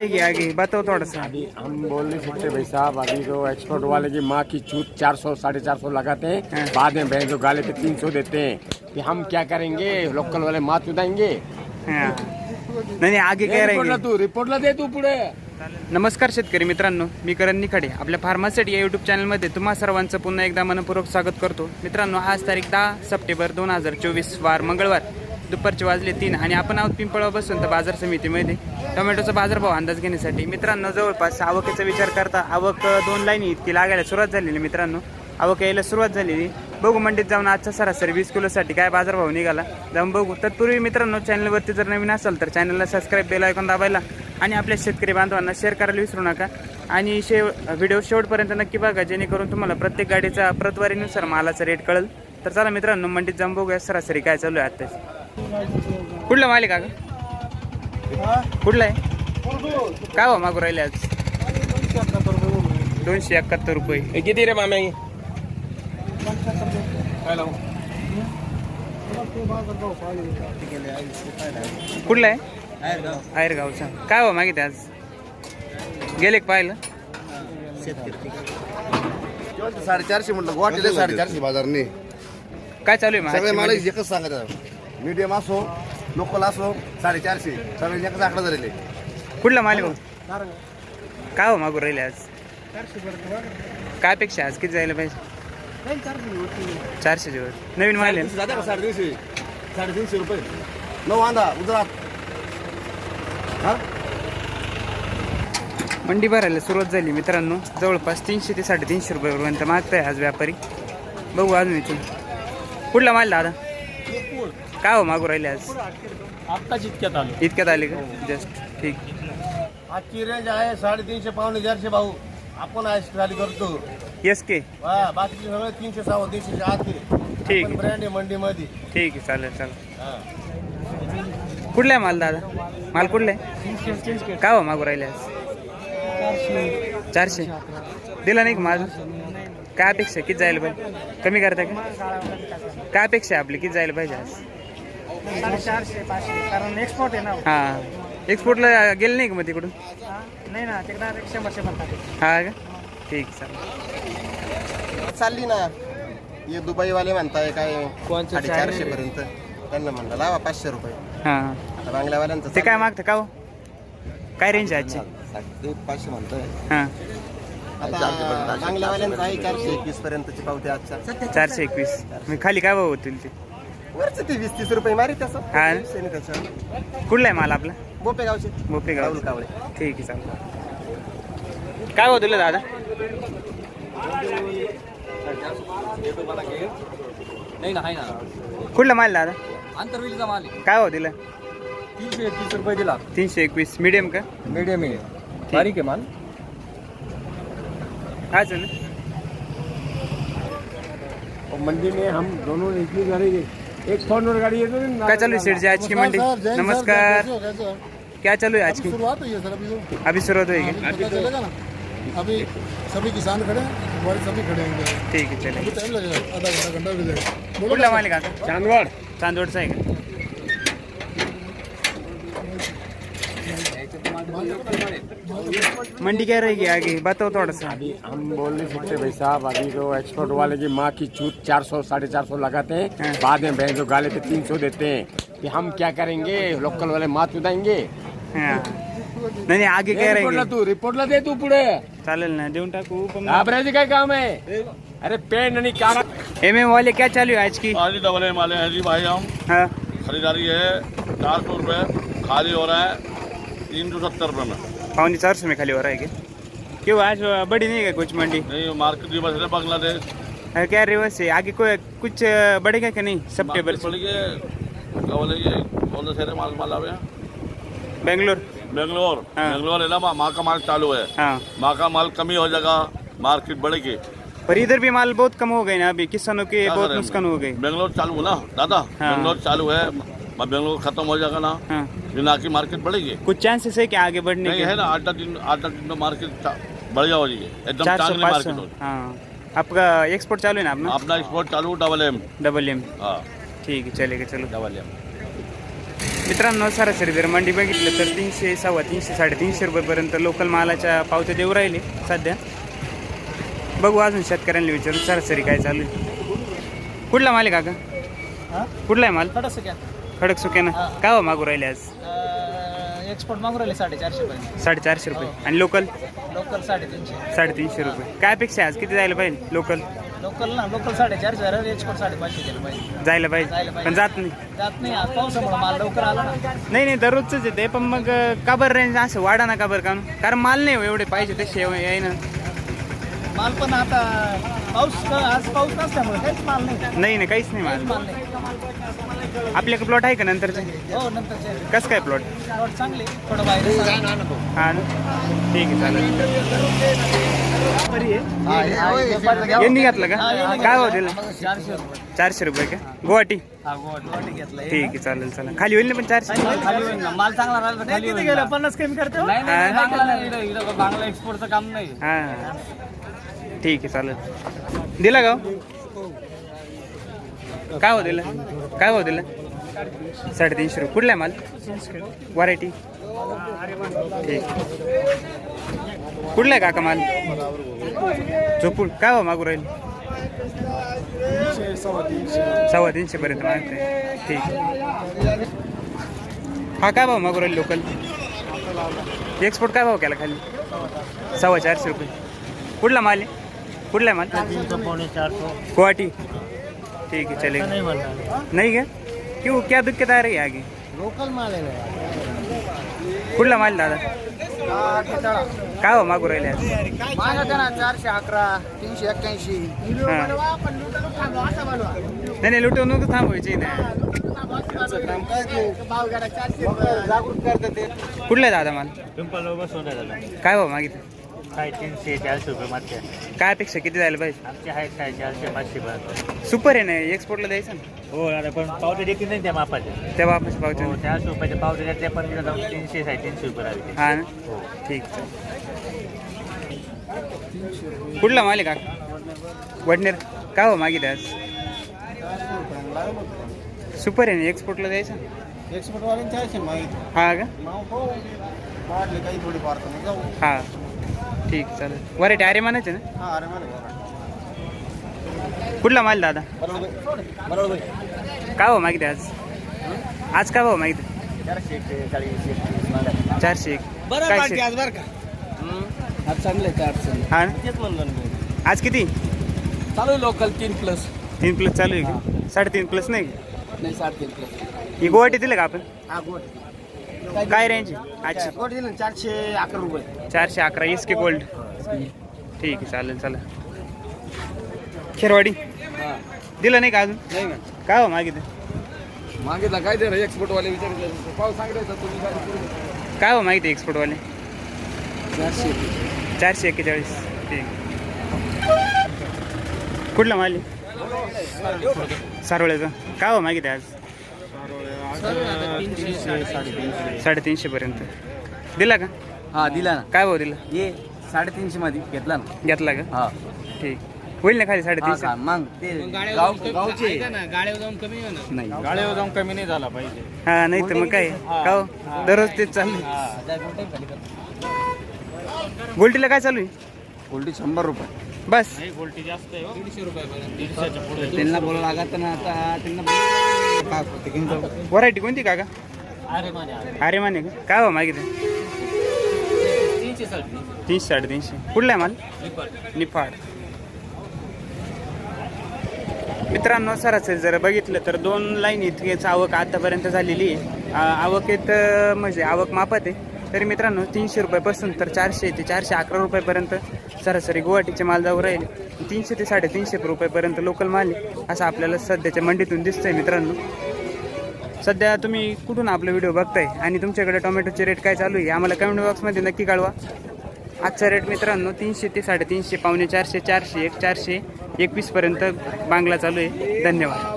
आगे बताओ थोड़ा सा। अभी हम बोल नहीं सकते भाई साहब अभी तो एक्सपोर्ट वाले की माँ की छूट चार सौ साढ़े चार सौ लगाते हैं हाँ। बाद में बैंक जो गाले पे तीन सौ देते हैं कि हम क्या करेंगे? लोकल वाले माँ चुदाएंगे। हा. नाही आगे काय राहील तू रिपोर्टला दे तू पुढे। नमस्कार शेतकरी मित्रांनो मी करण निखाडे आपल्या फार्मासिटी या युट्यूब चॅनलमध्ये तुम्हा सर्वांचं पुन्हा एकदा मनपूर्वक स्वागत करतो. मित्रांनो आज तारीख दहा सप्टेंबर दोन हजार चोवीस वार मंगळवार. दुपारचे वाजले तीन आणि आपण आहोत पिंपळा बसून तर बाजार समितीमध्ये. टोमॅटोचा बाजारभाव अंदाज घेण्यासाठी मित्रांनो जवळपास आवकेचा विचार करता आवक दोन लाईनी इतकी लागायला सुरुवात झालेली मित्रांनो. आवक यायला सुरुवात झालेली. बघू मंडीत जाऊन आजचा सरासरी वीस किलोसाठी काय बाजारभाव निघाला. जाऊन बघू. तत्पूर्वी मित्रांनो चॅनलवरती जर नवीन असाल तर चॅनलला सबस्क्राईब बेल ऐकून दाबायला आणि आपल्या शेतकरी बांधवांना शेअर करायला विसरू नका. आणि शे व्हिडिओ शेवटपर्यंत नक्की बघा जेणेकरून तुम्हाला प्रत्येक गाडीचा प्रतवारीनुसार मालाचा रेट कळेल. तर चला मित्रांनो मंडीत जाऊन बघूया सरासरी काय चालू आहे आत्ताच. कुठला मालिक का? कुठला आहे? काय हो मागू राहिले आज? दोनशे एकाहत्तर रुपये. किती रे मामे? कुठला आहे? आयरगावचा. काय हो मागित आज? गेले पाहिलं साडेचारशे म्हटलं गुवाहाटीला साडेचारशे बाजारने. काय चालू आहे मला? एकच सांगत मीडियम असो लोकल असो साडेचारशे. सगळे एकच आकडा झालेले. कुठला मालिक हो काय हो मागू राहिले आज? काय अपेक्षा आहे? आज किती जायला पाहिजे? चारशे दिवस नवीन माल आहे ना? जाते का साडेतीनशे. साडेतीनशे रुपये. नऊ आंधा गुजरात हा? मंडी भरायला सुरुवात झाली मित्रांनो. जवळपास तीनशे ते साडेतीनशे रुपयापर्यंत मागताय आज व्यापारी. बघू अजून इथून. कुठला माल दादा? काय हो मागू राहिले आज? आत्ताच इतक्यात आलो. इतक्यात आले का? जस्ट ठीक. आजची रेंज आहे साडेतीनशे पावणे चारशे भाऊ. आपण आज खाली करतो. येस के हा बाकीचे सगळे तीनशे सहा तीनशे आत ठीक. आहे. ब्रँड आहे मंडीमध्ये ठीक आहे चालेल चालेल. हा. कुठला आहे माल दादा? माल कुठला आहे? काय हो मागू राहिले आज? चारशे. दिला नाही का माझं काय अपेक्षा किती जायला पाहिजे? कमी करता का? काय अपेक्षा आहे आपली? किती जायला पाहिजे आज? साडेचारशे पाचशे कारण एक्सपोर्ट आहे ना हां. एक्सपोर्टला गेले नाही का मग तिकडून? हा? नाही ना ते डायरेक्ट शंभरशे म्हणतात हा का? ठीक चालेल. चालली ना. हे दुबईवाले म्हणताय काय साडेचारशे पर्यंत त्यांना म्हणलं लावा पाचशे रुपये. हां. आता बांगल्यावाल्यांचं ते काय मागतं का हो? काय रेंज आहे आजची? पाचशे म्हणतोय. हां. चारशे एकवीस पर्यंतची पावती आजच्या. चारशे एकवीस. मी खाली काय भाव होतील ते? वरच ते वीस तीस रुपये मारी तसं हा. कुठला आहे माल आपला? बोपे गावचे मोपे गाव राहुल कावळे. ठीक आहे चालेल. काय हो तुला दादा? नाही ना आहे ना. कुठला माल दादा? आंतरवेलीचा माल काय हो दिला? तीनशे एकतीस रुपये दिला. तीनशे एकवीस. मीडियम का? मीडियम आहे. बारीक आहे माल. काय चालू और मंडी में हम दोनों एक ही गाड़ी एक फ़ोन और गाड़ी है तो काय चालू आहे शेठजी आज की मंडी? नमस्कार। क्या चालू है आज की? शुरुआत हुई है सर अभी तो। अभी शुरुआत होगी पता अभी सभी किसान खड़े हैं हमारे सभी खड़े होंगे ठीक आहे चले अभी टाइम लगेगा आधा घंटा घंटा भी लगेगा। कुठला चांदवड। चांदोडचा आहे का मंडी क्या रहेगी आगे बताओ थोड़ा सा। अभी हम बोल नहीं सकते भाई साहब अभी तो एक्सपोर्ट वाले की माँ की छूट चार सौ साढ़े चार सौ लगाते हाँ। हैं। बाद में जो गाले पे तीन सौ देते हैं। कि हम क्या करेंगे? लोकल वाले माँ चुदाएँगे। हाँ। नाही नाही आगे काय रिपोर्टला रहेगी तू रिपोर्टला दे तू पुढे चालेल ना देऊन टाकू पण घाबरायचं काय काम आहे अरे पेन आणि काना एम एम वाले क्या चालू है आज की? खाली डबल एम वाले हैं जी भाई हम। हाँ। खरीदारी है चार सौ रुपये खाली हो रहा है। तीन सौ सत्तर रुपये में। पौनी चार सौ में खाली हो रहा है क्या? क्यों आज बड़ी नहीं है कुछ मंडी? नहीं मार्केट बस है बांग्लादेश। क्या रिवर्स है आगे कोई कुछ बढ़ेगा कि नहीं? सब क्या माल आवे। बेंगलोर? बेंगलोर। हाँ। बेंगलोर है ना माँ का माल चालू है। हाँ। माँ का माल कमी हो जाएगा मार्केट बढ़ेगी। पर इधर भी माल बहुत कम हो गए ना अभी किसानों के बहुत नुकसान हो गए। बेंगलोर चालू ना दादा? हाँ। बेंगलोर चालू है बेंगलोर खत्म हो जाएगा ना। हाँ। फिर ना की मार्केट बढ़ेगी। कुछ चांसेस है कि आगे बढ़ने नहीं के है ना आठ आठ दिन आठ आठ दिन में मार्केट बढ़िया हो जाएगी एकदम चार सौ चांगली पाँच मार्केट सौ हो हाँ। आपका एक्सपोर्ट चालू है ना अपना अपना एक्सपोर्ट चालू डबल एम डबल एम हाँ। ठीक है चलेगा चलो। डबल एम मित्रांनो सरासरी जर मंडी बघितलं तर तीनशे सव्वा तीनशे साडेतीनशे रुपयेपर्यंत लोकल मालाच्या पावत्या देऊ राहिले सध्या. बघू अजून शेतकऱ्यांना विचारून सरासरी काय चालू आहे. कुठला माल आहे काका? कुठला आहे माल? खडक सुक्यानं काय हो मागू राहिले आज? एक्सपोर्ट मागून राहिले साडेचारशे पर्यंत. साडेचारशे रुपये. आणि लोकल लोकल साडेतीनशे. साडेतीनशे रुपये. काय अपेक्षा आहे आज? किती जायला पाहिजे? लोकल लोकल ना लोकल साडेचारशे झालं एक्सपोर्ट साडेपाचशे गेलं पाहिजे. जायला जायला पाहिजे. पाहिजे. पण जात नाही. जात नाही आज. पावसामुळे माल लवकर आला ना. नाही नाही दररोजच येते. पण मग काबर रेंज असं वाढा ना काबर काम? कारण माल नाही हो एवढे पाहिजे तसे आहे ना. माल पण आता पाऊस आज पाऊस नसल्यामुळे काहीच माल नाही. काहीच नाही नाही काहीच नाही माल. माल नाही. आपल्याकडे प्लॉट आहे का नंतरचे? हो नंतरचे कसं काय प्लॉट प्लॉट चांगले थोडं बाहेर हा ना? ठीक आहे चालेल. यांनी घातलं का? काय भाव दिला? चारशे रुपये. चारशे रुपये का? गुवाहाटी. हा गोवाटी घेतला ठीक आहे चालेल चालेल. खाली होईल ना पण चारशे? खाली होईल ना. माल चांगला राहिला तर खाली किती होईल गेलं? ना. पन्नास कमी करते हो? नाही नाही, नाही, हा. बांगला नाही इकडं- इकडं बांगला एक्सपोर्टचं काम नाही. हा. ठीक आहे चालेल. दिला का हो? काय हो दिला? काय हो दिला? साडेतीनशे रुपये. कुठला माल? व्हरायटी? ठीक. कुठला आहे काका माल? झोपून काय हो मागू राहील? सव्वा तीनशे पर्यंत मागते. ठीक. हा काय भाव मागू राहील लोकल? एक्सपोर्ट काय भाव केला खाली? सव्वा चारशे रुपये. कुठला माल आहे? कुठला माल? गुवाहाटी. ठीक है चलेगा. नहीं क्या क्यों क्या दिक्कत आ रही है आगे? लोकल माल आहे कुठला माल दादा. काय हो मागू राहिले आज? मागा ना चारशे अकरा तीनशे एक्क्याऐंशी. हा. नाही नाही लुटवून नको थांबवायची ना जागृत करतात ते? कुठला आहे दादा माल? काय हो मागितलं? काय तीनशे चारशे रुपये मागते काय अपेक्षा? किती जायला पाहिजे? आमचे आहेत काय चारशे पाचशे पर्यंत सुपर आहे ना? एक्सपोर्टला द्यायचं ना? हो अरे पण पावते देखील नाही त्या मापाचे. तेव्हा आपण पावते हो चारशे रुपयाचे पावते त्यातले पण तिला जाऊन तीनशे साडेतीनशे रुपये राहते हा ना? हो. ठीक. कुठला माल आहे का वडनेर. काय हो मागितलं आज? सुपर आहे ना? एक्सपोर्टला द्यायचं ना? एक्सपोर्ट वाले चारशे हा का? वाढले काही थोडी फार तर मग जाऊ. हा. ठीक चालेल. वरायटी अरे मानायचे ना? हा अरे कुठला माल दादा? काय भाव मागितले आज? आज काय भाव मागितले? चारशे एक. काय शे- आज बरं का? आज चांगलं आहे चारशे हा ना? तेच म्हणलं ना मी. आज किती? चालू आहे लोकल तीन प्लस तीन प्लस चालू आहे का? साडेतीन प्लस नाही का? नाही साडेतीन प्लस ही गुवाहाटी दिलं का आपण? हा गोट काय रेंज आजची गोट दिलं ना चारशे अकरा रुपये. चारशे अकरा इस के गोल्ड ठीक आहे चालेल चला खेरवाडी? दिलं नाही का अजून? नाही ना. काय हो मागितलं? मागितला काय ते एक्सपोर्ट वाले विचार पाव सांगायचा तुम्ही काय काय हो माहिती एक्सपोर्टवाले चारशे. चारशे एक्केचाळीस. ठीक. कुठला माल आहे? सारोळ्याचा काय हो मागितलं आज? साडेतीनशे पर्यंत. दिला का? हा दिला ना. काय भाव दिला? ये साडेतीनशे मध्ये घेतला ना. घेतला का? हा. ठीक. होईल ना खाली हा साडेतीनशे मग ते गाव गावचे. गाड्यावर जाऊन कमी हो ना नाही. गाड्यावर जाऊन कमी नाही झाला पाहिजे. हा नाही तर मग काय? का हो? दररोज तेच चालू आहे. गोल्टीला काय चालू आहे? उलटी शंभर रुपये. बस. त्यांना बोला लागत ना आता त्यांना व्हरायटी कोणती काका? अरे माने का? काय हो मागितलं? तीनशे साडेतीनशे कुठला आहे माल? निफाड. मित्रांनो सरासरी जर बघितलं तर दोन लाईन इतकेच आवक आतापर्यंत झालेली आहे. आवकेत म्हणजे आवक मापात आहे. तरी मित्रांनो तीनशे रुपयापासून तर चारशे ते चारशे अकरा रुपयापर्यंत सरासरी गुवाहाटीचे माल जाऊ राहील. तीनशे ते साडेतीनशे रुपयापर्यंत लोकल माल आहे असं आपल्याला सध्याच्या मंडीतून दिसतंय मित्रांनो. सध्या तुम्ही कुठून आपला व्हिडिओ बघताय आणि तुमच्याकडे टोमॅटोचे रेट काय चालू आहे आम्हाला कमेंट बॉक्समध्ये नक्की कळवा. आजचा रेट मित्रांनो तीनशे ते साडेतीनशे पावणे चारशे चारशे एक चारशे एकवीसपर्यंत बांगला चालू आहे. धन्यवाद.